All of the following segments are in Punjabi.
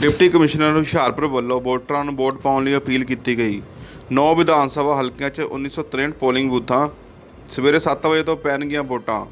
ਡਿਪਟੀ ਕਮਿਸ਼ਨਰ ਹੁਸ਼ਿਆਰਪੁਰ ਵੱਲੋਂ ਵੋਟਰਾਂ ਨੂੰ ਵੋਟ ਪਾਉਣ ਲਈ ਅਪੀਲ ਕੀਤੀ ਗਈ। ਨੌ ਵਿਧਾਨ ਸਭਾ ਹਲਕਿਆਂ 'ਚ 1963 ਪੋਲਿੰਗ ਬੂਥਾਂ ਸਵੇਰੇ 7 ਵਜੇ ਤੋਂ ਪੈਣਗੀਆਂ ਵੋਟਾਂ।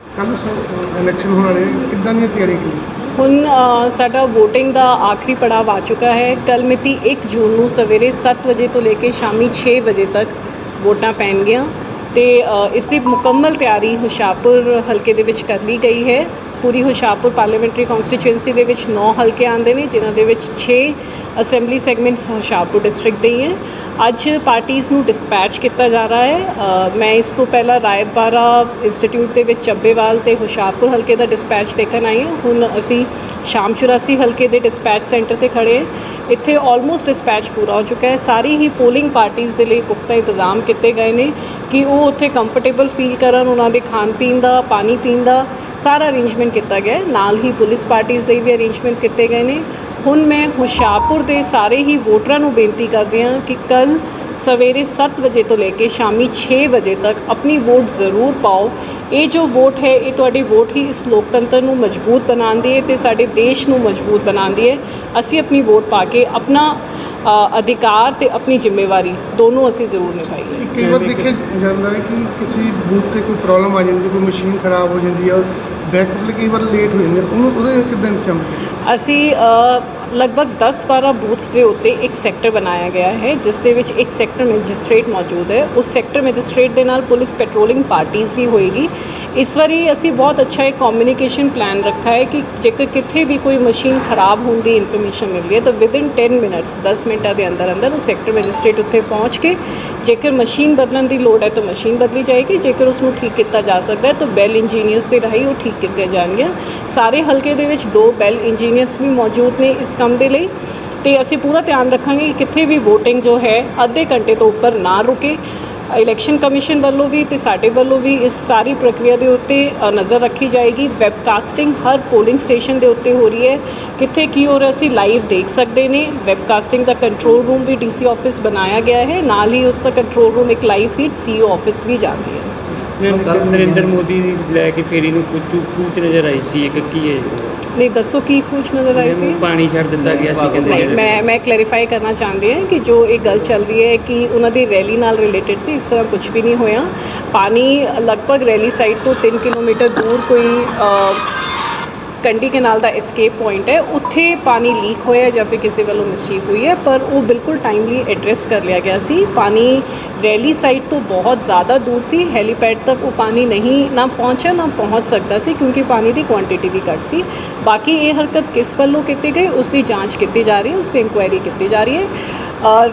ਕੱਲ੍ਹ ਇਲੈਕਸ਼ਨ ਹੋਣ ਵਾਲੇ ਕਿੱਦਾਂ ਦੀਆਂ ਤਿਆਰੀਆਂ ਕੀਤੀਆਂ? ਹੁਣ ਸਾਡਾ VOTING ਦਾ ਆਖਰੀ ਪੜਾਅ ਆ ਚੁੱਕਾ ਹੈ। ਕੱਲ ਮਿਤੀ 1 ਜੂਨ ਨੂੰ ਸਵੇਰੇ 7 ਵਜੇ ਤੋਂ ਲੈ ਕੇ ਸ਼ਾਮੀ 6 ਵਜੇ ਤੱਕ ਵੋਟਾਂ ਪੈਣਗੀਆਂ ਤੇ ਇਸ ਦੀ ਮੁਕੰਮਲ ਤਿਆਰੀ ਹੁਸ਼ਿਆਰਪੁਰ ਹਲਕੇ ਦੇ ਵਿੱਚ ਕਰ ਲਈ ਗਈ ਹੈ। ਪੂਰੀ ਹੁਸ਼ਿਆਰਪੁਰ ਪਾਰਲੀਮੈਂਟਰੀ ਕਨਸਟੀਚੁਐਂਸੀ ਦੇ ਵਿੱਚ 9 ਹਲਕੇ ਆਉਂਦੇ ਨੇ, ਜਿਨ੍ਹਾਂ ਦੇ ਵਿੱਚ 6 ਅਸੈਂਬਲੀ ਸੈਗਮੈਂਟਸ ਹੁਸ਼ਿਆਰਪੁਰ ਡਿਸਟ੍ਰਿਕਟ ਦੇ ਹੀ ਹੈ। ਅੱਜ ਪਾਰਟੀਆਂ ਨੂੰ ਡਿਸਪੈਚ ਕੀਤਾ ਜਾ ਰਿਹਾ ਹੈ। ਮੈਂ ਇਸ ਤੋਂ ਪਹਿਲਾਂ ਰਾਇਤਬਾਰਾ ਇੰਸਟੀਚਿਊਟ ਦੇ ਵਿੱਚ ਚੱਬੇਵਾਲ ਤੇ ਹੁਸ਼ਿਆਰਪੁਰ ਹਲਕੇ ਦਾ ਡਿਸਪੈਚ ਦੇਖਣ ਆਈ ਹਾਂ। ਹੁਣ ਅਸੀਂ ਸ਼ਾਮ 84 ਹਲਕੇ ਦੇ ਡਿਸਪੈਚ ਸੈਂਟਰ ਤੇ ਖੜੇ ਹਾਂ। ਇੱਥੇ ਆਲਮੋਸਟ ਡਿਸਪੈਚ ਪੂਰਾ ਹੋ ਚੁੱਕਾ ਹੈ। ਸਾਰੀ ਹੀ ਪੋਲਿੰਗ ਪਾਰਟੀਆਂ ਦੇ ਲਈ ਪੁਖਤਾ ਇੰਤਜ਼ਾਮ ਕੀਤੇ ਗਏ ਨੇ ਕਿ ਉਹ ਉੱਥੇ ਕੰਫਰਟੇਬਲ ਫੀਲ ਕਰਨ, ਉਹਨਾਂ ਦੇ ਖਾਣ ਪੀਣ ਦਾ, ਪਾਣੀ ਪੀਣ ਦਾ ਸਾਰਾ ਅਰੇਂਜਮੈਂਟ ਕੀਤਾ ਗਿਆ ਨਾਲ ਹੀ ਪੁਲਿਸ ਪਾਰਟੀਆਂ ਲਈ ਵੀ ਅਰੇਂਜਮੈਂਟ ਕੀਤੇ ਗਏ ਨੇ। ਹੁਣ ਮੈਂ ਹੁਸ਼ਿਆਰਪੁਰ ਦੇ ਸਾਰੇ ਹੀ ਵੋਟਰਾਂ ਨੂੰ ਬੇਨਤੀ ਕਰਦੀ ਹਾਂ ਕਿ ਕੱਲ ਸਵੇਰੇ 7 ਵਜੇ ਤੋਂ ਲੈ ਕੇ ਸ਼ਾਮੀ 6 ਵਜੇ ਤੱਕ ਆਪਣੀ ਵੋਟ ਜ਼ਰੂਰ ਪਾਓ। ਇਹ ਜੋ ਵੋਟ ਹੈ, ਇਹ ਤੁਹਾਡੀ ਵੋਟ ਹੀ ਇਸ ਲੋਕਤੰਤਰ ਨੂੰ ਮਜ਼ਬੂਤ ਬਣਾਉਂਦੀ ਹੈ ਤੇ ਸਾਡੇ ਦੇਸ਼ ਨੂੰ ਮਜ਼ਬੂਤ ਬਣਾਉਂਦੀ ਹੈ। ਅਸੀਂ ਆਪਣੀ ਵੋਟ ਪਾ ਕੇ ਆਪਣਾ ਅਧਿਕਾਰ ਤੇ ਆਪਣੀ ਜ਼ਿੰਮੇਵਾਰੀ ਦੋਨੋਂ ਅਸੀਂ ਜ਼ਰੂਰ ਨਿਭਾਈਏ। ਕਈ ਵਾਰ ਦੇਖਿਆ ਜਾਂਦਾ ਹੈ ਕਿ ਕਿਸੇ ਬੂਥ ਤੇ ਕੋਈ ਪ੍ਰੋਬਲਮ ਆ ਜਾਂਦੀ ਕੋਈ ਮਸ਼ੀਨ ਖਰਾਬ ਹੋ ਜਾਂਦੀ ਹੈ ਬੈਕਅਪ ਕਈ ਵਾਰ ਲੇਟ ਹੋ ਜਾਂਦੇ ਉਹਨੂੰ ਉਹਦੇ ਕਿੱਦਾਂ ਇੰਤਜ਼ਾਮ ਅਸੀਂ ਲਗਭਗ 10-12 ਬੂਥਸ ਦੇ ਉੱਤੇ ਇੱਕ ਸੈਕਟਰ ਬਣਾਇਆ ਗਿਆ ਹੈ, ਜਿਸ ਦੇ ਵਿੱਚ ਇੱਕ ਸੈਕਟਰ ਮੈਜਿਸਟ੍ਰੇਟ ਮੌਜੂਦ ਹੈ। ਉਸ ਸੈਕਟਰ ਮੈਜਿਸਟ੍ਰੇਟ ਦੇ ਨਾਲ ਪੁਲਿਸ ਪੈਟਰੋਲਿੰਗ ਪਾਰਟੀਆਂ ਵੀ ਹੋਏਗੀ। ਇਸ ਵਾਰੀ ਅਸੀਂ ਬਹੁਤ ਅੱਛਾ ਇੱਕ ਕਮਿਊਨੀਕੇਸ਼ਨ ਪਲਾਨ ਰੱਖਾ ਹੈ ਕਿ ਜੇਕਰ ਕਿੱਥੇ ਵੀ ਕੋਈ ਮਸ਼ੀਨ ਖਰਾਬ ਹੋਣ ਦੀ ਇਨਫੋਰਮੇਸ਼ਨ ਮਿਲਦੀ ਹੈ, ਤਾਂ ਵਿਦਿਨ 10 ਮਿੰਟਸ 10 ਮਿੰਟਾਂ ਦੇ ਅੰਦਰ ਅੰਦਰ ਉਹ ਸੈਕਟਰ ਮੈਜਿਸਟ੍ਰੇਟ ਉੱਥੇ ਪਹੁੰਚ ਕੇ ਜੇਕਰ ਮਸ਼ੀਨ ਬਦਲਣ ਦੀ ਲੋੜ ਹੈ, ਤਾਂ ਮਸ਼ੀਨ ਬਦਲੀ ਜਾਏਗੀ। ਜੇਕਰ ਉਸ ਨੂੰ ਠੀਕ ਕੀਤਾ ਜਾ ਸਕਦਾ ਹੈ, ਤਾਂ ਬੈਲ ਇੰਜੀਨੀਅਰਸ ਦੇ ਰਾਹੀਂ ਉਹ ਠੀਕ ਕੀਤੇ ਜਾਣਗੇ ਸਾਰੇ ਹਲਕੇ ਦੇ ਵਿੱਚ ਦੋ ਬੈਲ ਇੰਜੀਨੀਅਰਸ ਵੀ ਮੌਜੂਦ ਨੇ ਇਸ ਕੰਮ ਦੇ ਲਈ। ਤੇ ਅਸੀਂ ਪੂਰਾ ਧਿਆਨ ਰੱਖਾਂਗੇ ਕਿ ਕਿੱਥੇ ਵੀ VOTING ਜੋ ਹੈ, ਅੱਧੇ ਘੰਟੇ ਤੋਂ ਉੱਪਰ ਨਾ ਰੁਕੇ। ਇਲੈਕਸ਼ਨ ਕਮਿਸ਼ਨ ਵੱਲੋਂ ਵੀ ਤੇ ਸਾਡੇ ਵੱਲੋਂ ਵੀ ਇਸ ਸਾਰੀ ਪ੍ਰਕਿਰਿਆ ਦੇ ਉੱਤੇ ਨਜ਼ਰ ਰੱਖੀ ਜਾਏਗੀ। ਵੈਬਕਾਸਟਿੰਗ ਹਰ ਪੋਲਿੰਗ ਸਟੇਸ਼ਨ ਦੇ ਉੱਤੇ ਹੋ ਰਹੀ ਹੈ। ਕਿੱਥੇ ਕੀ ਹੋ ਰਿਹਾ, ਅਸੀਂ ਲਾਈਵ ਦੇਖ ਸਕਦੇ ਨੇ। ਵੈਬਕਾਸਟਿੰਗ ਦਾ ਕੰਟਰੋਲ ਰੂਮ ਵੀ ਡੀਸੀ ਆਫਿਸ ਬਣਾਇਆ ਗਿਆ ਹੈ। ਨਾਲ ਹੀ ਉਸ ਦਾ ਕੰਟਰੋਲ ਰੂਮ ਇੱਕ ਲਾਈਵ ਫੀਡ ਸੀਓ ਆਫਿਸ ਵੀ ਜਾਂਦੀ ਹੈ। ਨਰਿੰਦਰ ਨਰਿੰਦਰ ਮੋਦੀ ਦੀ ਲੈ ਕੇ ਫੇਰੀ ਨੂੰ ਕੁਝ ਕੂਚ ਨਜ਼ਰ ਆਈ ਸੀ ਇੱਕ ਕੀ ਹੈ? ਨਹੀਂ ਦੱਸੋ ਕੀ ਕੁਝ ਨਜ਼ਰ ਆਈ ਸੀ? ਪਾਣੀ ਛੱਡ ਦਿੱਤਾ ਗਿਆ ਸੀ ਕਹਿੰਦੇ ਨਹੀਂ ਮੈਂ ਮੈਂ ਕਲੈਰੀਫਾਈ ਕਰਨਾ ਚਾਹੁੰਦੀ ਹਾਂ ਕਿ ਜੋ ਇਹ ਗੱਲ ਚੱਲ ਰਹੀ ਹੈ ਕਿ ਉਹਨਾਂ ਦੀ ਰੈਲੀ ਨਾਲ ਰਿਲੇਟਡ ਸੀ ਇਸ ਤਰ੍ਹਾਂ ਕੁਝ ਵੀ ਨਹੀਂ ਹੋਇਆ। ਪਾਣੀ ਲਗਭਗ ਰੈਲੀ ਸਾਈਡ ਤੋਂ 3 ਕਿਲੋਮੀਟਰ ਦੂਰ ਕੋਈ ਕੰਡੀ ਕਨਾਲ ਦਾ ਐਸਕੇਪ ਪੁਆਇੰਟ ਹੈ। ਉੱਥੇ ਪਾਣੀ ਲੀਕ ਹੋਇਆ ਜਾਂ ਫਿਰ ਕਿਸੇ ਵੱਲੋਂ ਮਿਸਚੀਫ ਹੋਈ ਹੈ, ਪਰ ਉਹ ਬਿਲਕੁਲ ਟਾਈਮਲੀ ਐਡਰੈਸ ਕਰ ਲਿਆ ਗਿਆ ਸੀ। ਪਾਣੀ ਰੈਲੀ ਸਾਈਡ ਤੋਂ ਬਹੁਤ ਜ਼ਿਆਦਾ ਦੂਰ ਸੀ। ਹੈਲੀਪੈਡ ਤੱਕ ਉਹ ਪਾਣੀ ਨਹੀਂ, ਨਾ ਪਹੁੰਚਿਆ, ਨਾ ਪਹੁੰਚ ਸਕਦਾ ਸੀ, ਕਿਉਂਕਿ ਪਾਣੀ ਦੀ ਕੁਆਂਟੀਟੀ ਵੀ ਘੱਟ ਸੀ। ਬਾਕੀ ਇਹ ਹਰਕਤ ਕਿਸ ਵੱਲੋਂ ਕੀਤੀ ਗਈ ਉਸ ਦੀ ਜਾਂਚ ਕੀਤੀ ਜਾ ਰਹੀ ਹੈ ਉਸ ਤੇ ਇਨਕੁਆਇਰੀ ਕੀਤੀ ਜਾ ਰਹੀ ਹੈ। ਔਰ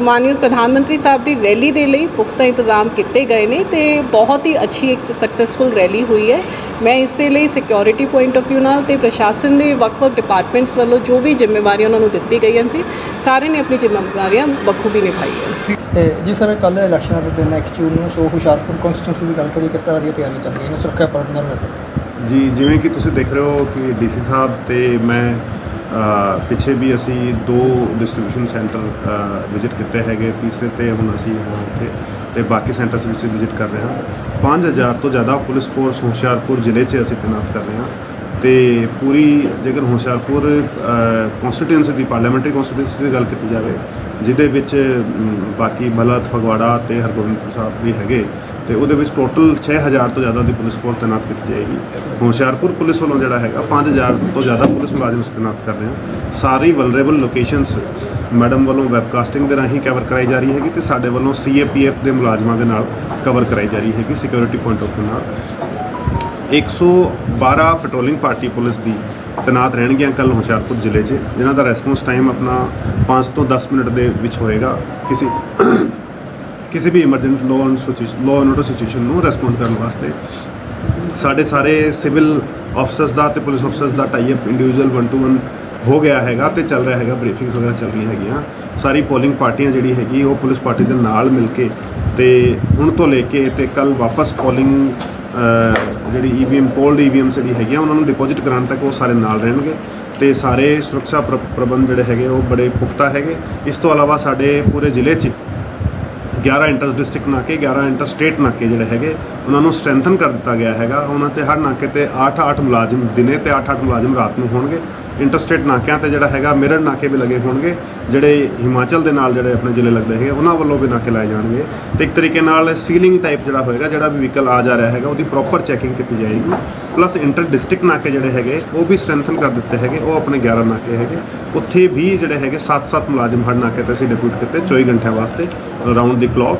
ਮਾਨਯੋਗ ਪ੍ਰਧਾਨ ਮੰਤਰੀ ਸਾਹਿਬ ਦੀ ਰੈਲੀ ਦੇ ਲਈ ਪੁਖਤਾ ਇੰਤਜ਼ਾਮ ਕੀਤੇ ਗਏ ਨੇ ਤੇ ਬਹੁਤ ਹੀ ਅੱਛੀ ਇੱਕ ਸਕਸੈਸਫੁਲ ਰੈਲੀ ਹੋਈ ਹੈ। ਮੈਂ ਇਸ ਦੇ ਲਈ ਸਿਕਿਉਰਿਟੀ ਪੁਆਇੰਟ ਆਫ View ਨਾਲ ਤੇ ਪ੍ਰਸ਼ਾਸਨ ਦੇ ਵੱਖ-ਵੱਖ ਡਿਪਾਰਟਮੈਂਟਸ ਵੱਲੋਂ ਜੋ ਵੀ ਜ਼ਿੰਮੇਵਾਰੀਆਂ ਉਹਨਾਂ ਨੂੰ ਦਿੱਤੀ ਗਈਆਂ ਸੀ ਸਾਰੇ ਨੇ ਆਪਣੀ ਜ਼ਿੰਮੇਵਾਰੀਆਂ ਬਖੂਬੀ ਨਿਭਾਈ ਹੈ। ਜੀ ਸਰ ਕੱਲ੍ਹ ਇਲੈਕਸ਼ਨਾਂ ਦੇ ਦਿਨ 1 ਜੂਨ ਨੂੰ ਸੋ ਹੁਸ਼ਿਆਰਪੁਰ ਕਨਸਟੀਟਿਊਂਸੀ ਦੀ ਗੱਲ ਕਰੀਏ ਕਿਸ ਤਰ੍ਹਾਂ ਦੀਆਂ ਤਿਆਰੀਆਂ ਚੱਲ ਰਹੀਆਂ ਨੇ? ਸੁਰੱਖਿਆ ਪਾਰਟਨਰ ਜੀ ਜਿਵੇਂ ਕਿ ਤੁਸੀਂ ਦੇਖ ਰਹੇ ਹੋ ਕਿ ਡੀਸੀ ਸਾਹਿਬ ਤੇ ਮੈਂ ਪਿੱਛੇ ਵੀ ਅਸੀਂ ਦੋ ਡਿਸਟ੍ਰੀਬਿਊਸ਼ਨ ਸੈਂਟਰ ਵਿਜ਼ਿਟ ਕੀਤੇ ਹੈਗੇ। ਤੀਸਰੇ ਤੇ ਹੁਣ ਅਸੀਂ ਹਾਂ ਇੱਥੇ, ਤੇ ਬਾਕੀ ਸੈਂਟਰਸ ਵਿੱਚ ਵਿਜ਼ਿਟ ਕਰ ਰਹੇ ਹਾਂ। 5000 ਤੋਂ ਜ਼ਿਆਦਾ ਪੁਲਿਸ ਫੋਰਸ ਹੁਸ਼ਿਆਰਪੁਰ ਜ਼ਿਲ੍ਹੇ 'ਚ ਅਸੀਂ ਤੈਨਾਤ ਕਰ ਰਹੇ ਹਾਂ। ਤੇ ਪੂਰੀ ਜੇਕਰ ਹੁਸ਼ਿਆਰਪੁਰ ਕਨਸਟੀਟਿਊਂਸੀ ਦੀ ਪਾਰਲੀਮੈਂਟਰੀ ਕਨਸਟੀਟਿਊਂਸੀ ਦੀ ਗੱਲ ਕੀਤੀ ਜਾਵੇ, ਜਿਹਦੇ ਵਿੱਚ ਬਾਕੀ ਬਲਤ ਫਗਵਾੜਾ ਤੇ ਹਰਗੋਬਿੰਦਪੁਰ ਸਾਹਿਬ ਵੀ ਹੈਗੇ, ਤੇ ਉਹਦੇ ਵਿੱਚ ਟੋਟਲ 6000 ਤੋਂ ਜ਼ਿਆਦਾ ਦੀ ਪੁਲਿਸ ਫੋਰਸ ਤੈਨਾਤ ਕੀਤੀ ਜਾਏਗੀ। ਹੁਸ਼ਿਆਰਪੁਰ ਪੁਲਿਸ ਵੱਲੋਂ ਜਿਹੜਾ ਹੈਗਾ 5000 ਤੋਂ ਜ਼ਿਆਦਾ ਪੁਲਿਸ ਮੁਲਾਜ਼ਮ ਅਸੀਂ ਤੈਨਾਤ ਕਰ ਰਹੇ ਹਾਂ। ਸਾਰੀ ਵਲਨਰੇਬਲ ਲੋਕੇਸ਼ਨਸ ਮੈਡਮ ਵੱਲੋਂ ਵੈਬਕਾਸਟਿੰਗ ਦੇ ਰਾਹੀਂ ਕਵਰ ਕਰਾਈ ਜਾ ਰਹੀ ਹੈਗੀ ਤੇ ਸਾਡੇ ਵੱਲੋਂ ਸੀਏਪੀਐਫ ਦੇ ਮੁਲਾਜ਼ਮਾਂ ਦੇ ਨਾਲ ਕਵਰ ਕਰਾਈ ਜਾ ਰਹੀ ਹੈਗੀ ਸਿਕਿਉਰਿਟੀ ਪੁਆਇੰਟ ਆਫ ਵਿਊ ਨਾਲ। 112 ਪੈਟਰੋਲਿੰਗ ਪਾਰਟੀ ਪੁਲਿਸ ਦੀ ਤੈਨਾਤ ਰਹਿਣਗੀਆਂ ਕੱਲ ਹੁਸ਼ਿਆਰਪੁਰ ਜ਼ਿਲ੍ਹੇ 'ਚ, ਜਿਨ੍ਹਾਂ ਦਾ ਰੈਸਪੌਂਸ ਟਾਈਮ ਆਪਣਾ 5 ਤੋਂ 10 ਮਿੰਟ ਦੇ ਵਿੱਚ ਹੋਏਗਾ। ਕਿਸੇ ਕਿਸੇ ਵੀ emergent low and situation law and order situation ਨੂੰ ਰਿਸਪੌਂਡ ਕਰਨ ਵਾਸਤੇ ਸਾਡੇ ਸਾਰੇ ਸਿਵਲ ਆਫਸਰਸ ਦਾ ਤੇ ਪੁਲਿਸ ਆਫਸਰਸ ਦਾ ਟਾਈ ਅਪ ਇੰਡੀਵਿਜੂਅਲ 1 ਟੂ 1 ਹੋ ਗਿਆ ਹੈਗਾ ਤੇ ਚੱਲ ਰਿਹਾ ਹੈਗਾ ਬਰੀਫਿੰਗਸ ਵਗੈਰਾ ਚੱਲ ਰਹੀਆਂ ਹੈਗੀਆਂ। ਸਾਰੀ ਪੋਲਿੰਗ ਪਾਰਟੀਆਂ ਜਿਹੜੀ ਹੈਗੀ, ਉਹ ਪੁਲਿਸ ਪਾਰਟੀ ਦੇ ਨਾਲ ਮਿਲ ਕੇ ਤੇ ਹੁਣ ਤੋਂ ਲੈ ਕੇ ਤੇ ਕੱਲ ਵਾਪਸ ਪੋਲਿੰਗ ਜਿਹੜੀ ਈਵੀਐਮ ਕੋਲਡ ਈਵੀਐਮ ਜਿਹੜੀ ਹੈਗੀਆਂ, ਉਹਨਾਂ ਨੂੰ ਡਿਪੋਜ਼ਿਟ ਕਰਾਉਣ ਤੱਕ ਉਹ ਸਾਰੇ ਨਾਲ ਰਹਿਣਗੇ ਤੇ ਸਾਰੇ ਸੁਰੱਖਿਆ ਪ੍ਰ- ਪ੍ਰਬੰਧ ਜਿਹੜੇ ਹੈਗੇ ਉਹ ਬੜੇ ਪੁਖਤਾ ਹੈਗੇ। ਇਸ ਤੋਂ ਇਲਾਵਾ ਸਾਡੇ ਪੂਰੇ ਜ਼ਿਲ੍ਹੇ 'ਚ 11 ਇੰਟਰ ਡਿਸਟ੍ਰਿਕਟ ਨਾਕੇ 11 ਇੰਟਰ ਸਟੇਟ ਨਾਕੇ ਜਿਹੜੇ ਹੈਗੇ, ਉਹਨਾਂ ਨੂੰ ਸਟਰੈਂਥਨ ਕਰ ਦਿੱਤਾ ਗਿਆ ਹੈਗਾ। ਉਹਨਾਂ ਤੇ ਹਰ ਨਾਕੇ ਤੇ 8-8 ਮੁਲਾਜ਼ਮ, ਦਿਨੇ ਤੇ 8-8 ਮੁਲਾਜ਼ਮ ਰਾਤ ਨੂੰ ਹੋਣਗੇ। ਇੰਟਰਸਟੇਟ ਨਾਕਿਆਂ ਤੇ ਜਿਹੜਾ ਹੈਗਾ, ਮਿਰਰ ਨਾਕੇ ਵੀ ਲੱਗੇ ਹੋਣਗੇ, ਜਿਹੜੇ ਹਿਮਾਚਲ ਦੇ ਨਾਲ ਜਿਹੜੇ ਆਪਣੇ ਜ਼ਿਲ੍ਹੇ ਲੱਗਦੇ ਹੈਗੇ, ਉਹਨਾਂ ਵੱਲੋਂ ਵੀ ਨਾਕੇ ਲਾਏ ਜਾਣਗੇ। ਤੇ ਇੱਕ ਤਰੀਕੇ ਨਾਲ ਸੀਲਿੰਗ ਟਾਈਪ ਜਿਹੜਾ ਹੋਏਗਾ, ਜਿਹੜਾ ਵੀ ਵਹੀਕਲ ਆ ਜਾ ਰਿਹਾ ਹੈਗਾ, ਉਹਦੀ ਪ੍ਰੋਪਰ ਚੈਕਿੰਗ ਕੀਤੀ ਜਾਏਗੀ। ਪਲੱਸ ਇੰਟਰ ਡਿਸਟ੍ਰਿਕਟ ਨਾਕੇ ਜਿਹੜੇ ਹੈਗੇ, ਉਹ ਵੀ ਸਟਰੈਂਥਨ ਕਰ ਦਿੱਤੇ ਹੈਗੇ, ਉਹ ਆਪਣੇ 11 ਨਾਕੇ ਹੈਗੇ। ਉੱਥੇ ਵੀ ਜਿਹੜੇ ਹੈਗੇ 7-7 ਮੁਲਾਜ਼ਮ ਹਰ ਨਾਕੇ ਤੇ ਅਸੀਂ ਡਿਪਿਊਟ ਕੀਤੇ 24 ਘੰਟਿਆਂ ਵਾਸਤੇ round the clock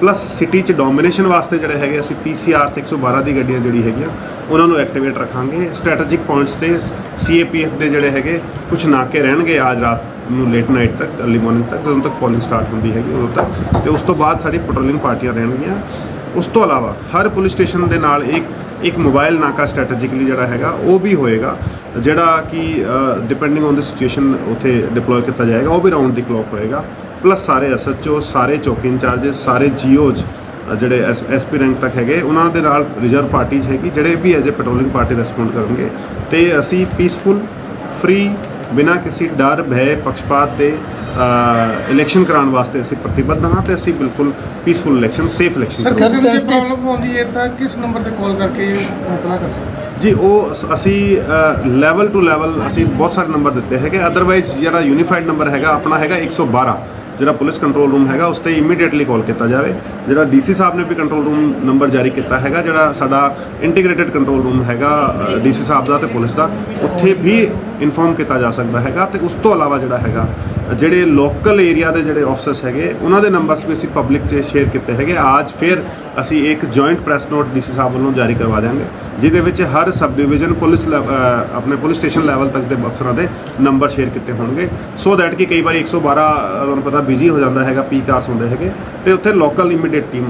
plus city 'ਚ ਡੋਮੀਨੇਸ਼ਨ ਵਾਸਤੇ ਜਿਹੜੇ ਹੈਗੇ ਅਸੀਂ ਪੀਸੀਆਰ 112 ਦੀ ਗੱਡੀਆਂ ਜਿਹੜੀ ਹੈਗੀਆਂ, ਉਹਨਾਂ ਨੂੰ ਐਕਟੀਵੇਟ ਰੱਖਾਂਗੇ। ਸਟ੍ਰੈਟੇਜਿਕ ਪੁਆਇੰਟਸ ਤੇ ਸੀਏਪੀਐਫ ਦੇ ਜਿਹੜੇ ਹੈਗੇ ਕੁਝ ਨਾਕੇ ਰਹਿਣਗੇ ਅੱਜ ਰਾਤ ਨੂੰ ਲੇਟ ਨਾਈਟ ਤੱਕ ਅਰਲੀ ਮਾਰਨਿੰਗ ਤੱਕ, ਜਦੋਂ ਤੱਕ ਪੋਲਿੰਗ ਸਟਾਰਟ ਹੁੰਦੀ ਹੈਗੀ ਉਦੋਂ ਤੱਕ। ਤੇ ਉਸ ਤੋਂ ਬਾਅਦ ਸਾਡੀ ਪੈਟਰੋਲਿੰਗ ਪਾਰਟੀਆਂ ਰਹਿਣਗੀਆਂ। ਉਸ ਤੋਂ ਇਲਾਵਾ ਹਰ ਪੁਲਿਸ ਸਟੇਸ਼ਨ ਦੇ ਨਾਲ ਇੱਕ ਇੱਕ ਮੋਬਾਈਲ ਨਾਕਾ ਸਟ੍ਰੈਟੇਜਿਕਲੀ ਜਿਹੜਾ ਹੈਗਾ, ਉਹ ਵੀ ਹੋਏਗਾ, ਜਿਹੜਾ ਕਿ ਡਿਪੈਂਡਿੰਗ ਔਨ ਦ ਸਿਚੁਏਸ਼ਨ ਉੱਥੇ ਡਿਪਲੋਏ ਕੀਤਾ ਜਾਏਗਾ, ਉਹ ਵੀ ਰਾਉਂਡ ਦੀ ਕਲੌਕ ਹੋਏਗਾ। ਪਲੱਸ ਸਾਰੇ ਐਸਐਚਓ ਸਾਰੇ ਚੌਕੀ ਇੰਚਾਰਜਸ ਸਾਰੇ ਜੀਓਜ਼ ਜਿਹੜੇ ਐਸਪੀ ਰੈਂਕ ਤੱਕ ਹੈਗੇ ਉਹਨਾਂ ਦੇ ਨਾਲ ਰਿਜ਼ਰਵ ਪਾਰਟੀਜ਼ ਹੈਗੀ ਜਿਹੜੇ ਵੀ as a patrolling party respond ਕਰਨਗੇ। ਤੇ ਅਸੀਂ ਪੀਸਫੁਲ ਫ੍ਰੀ ਬਿਨਾਂ ਕਿਸੇ ਡਰ ਭੈ ਪੱਖਪਾਤ ਦੇ ਇਲੈਕਸ਼ਨ ਕਰਾਉਣ ਵਾਸਤੇ ਅਸੀਂ ਪ੍ਰਤੀਬੱਧ ਹਾਂ ਤੇ ਅਸੀਂ ਬਿਲਕੁਲ peaceful election safe election sir ਕਿਸੇ ਨੂੰ ਜੇ sensitive- ਪ੍ਰੋਬਲਮ ਆਉਂਦੀ ਹੈ ਤਾਂ ਕਿਸ ਨੰਬਰ ਤੇ ਕਾਲ ਕਰਕੇ ਇਤਲਾ ਕਰ ਸਕਦੇ ਹਾਂ? ਜੀ ਉਹ ਅਸੀਂ ਲੈਵਲ ਟੂ ਲੈਵਲ ਅਸੀਂ ਬਹੁਤ ਸਾਰੇ ਨੰਬਰ ਦਿੱਤੇ ਹੈਗੇ ਅਦਰਵਾਈਜ਼ ਜਿਹੜਾ ਯੂਨੀਫਾਈਡ ਨੰਬਰ ਹੈਗਾ ਆਪਣਾ ਹੈਗਾ 112 ਜਿਹੜਾ ਪੁਲਿਸ ਕੰਟਰੋਲ ਰੂਮ ਹੈਗਾ, ਉਸ ਤੇ ਇਮੀਡੀਏਟਲੀ ਕਾਲ ਕੀਤਾ ਜਾਵੇ। ਜਿਹੜਾ ਡੀਸੀ ਸਾਹਿਬ ਨੇ ਵੀ ਕੰਟਰੋਲ ਰੂਮ ਨੰਬਰ ਜਾਰੀ ਕੀਤਾ ਹੈਗਾ, ਜਿਹੜਾ ਸਾਡਾ ਇੰਟੀਗ੍ਰੇਟਿਡ ਕੰਟਰੋਲ ਰੂਮ ਹੈਗਾ ਡੀਸੀ ਸਾਹਿਬ ਦਾ ਤੇ ਪੁਲਿਸ ਦਾ, ਉੱਥੇ ਵੀ ਇਨਫੋਰਮ ਕੀਤਾ ਜਾ ਸਕਦਾ ਹੈਗਾ ਤੇ ਉਸ ਤੋਂ ਇਲਾਵਾ ਜਿਹੜਾ ਹੈਗਾ ਜਿਹੜੇ ਲੋਕਲ ਏਰੀਆ ਦੇ ਜਿਹੜੇ ਆਫਸਰਸ ਹੈਗੇ, ਉਹਨਾਂ ਦੇ ਨੰਬਰਸ ਵੀ ਅਸੀਂ ਪਬਲਿਕ 'ਚ ਸ਼ੇਅਰ ਕੀਤੇ ਹੈਗੇ। ਅੱਜ ਫਿਰ ਅਸੀਂ ਇੱਕ ਜੁਆਇੰਟ ਪ੍ਰੈਸ ਨੋਟ ਡੀਸੀ ਸਾਹਿਬ ਵੱਲੋਂ ਜਾਰੀ ਕਰਵਾ ਦਿਆਂਗੇ, ਜਿਹਦੇ ਵਿੱਚ ਹਰ ਸਬ ਡਿਵੀਜ਼ਨ ਪੁਲਿਸ ਲੈਵ- ਆਪਣੇ ਪੁਲਿਸ ਸਟੇਸ਼ਨ ਲੈਵਲ ਤੱਕ ਦੇ ਅਫਸਰਾਂ ਦੇ ਨੰਬਰ ਸ਼ੇਅਰ ਕੀਤੇ ਹੋਣਗੇ। ਸੋ ਦੈਟ ਕਿ ਕਈ ਵਾਰੀ 112 ਅਹ, ਤੁਹਾਨੂੰ ਪਤਾ ਬਿਜ਼ੀ ਹੋ ਜਾਂਦਾ ਹੈਗਾ ਪੀਕ ਆਰਸ ਹੁੰਦੇ ਹੈਗੇ, ਤੇ ਉੱਥੇ ਲੋਕਲ ਇਮੀਡੀਏਟ ਟੀਮ